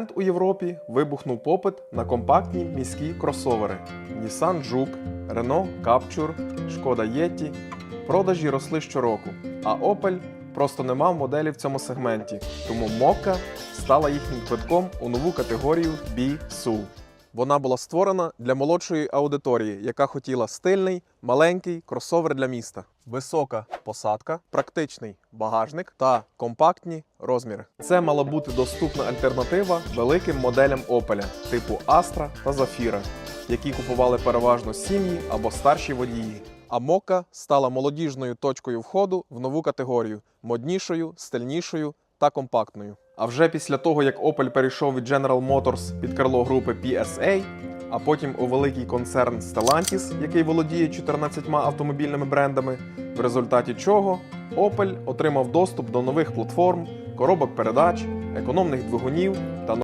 момент у Європі вибухнув попит на компактні міські кросовери Nissan Juke, Renault Captur, Шкода Yeti. Продажі росли щороку, а Opel просто не мав моделі в цьому сегменті, тому Mokka стала їхнім квитком у нову категорію B-SUV. Вона була створена для молодшої аудиторії, яка хотіла стильний, маленький кросовер для міста, висока посадка, практичний багажник та компактні розміри. Це мала бути доступна альтернатива великим моделям Opel, типу Astra та Zafira, які купували переважно сім'ї або старші водії. А Мока стала молодіжною точкою входу в нову категорію моднішою, стильнішою та компактною. А вже після того, як Opel перейшов від General Motors під крило групи PSA, а потім у великий концерн Stellantis, який володіє 14 автомобільними брендами, в результаті чого Opel отримав доступ до нових платформ, коробок передач, економних двигунів та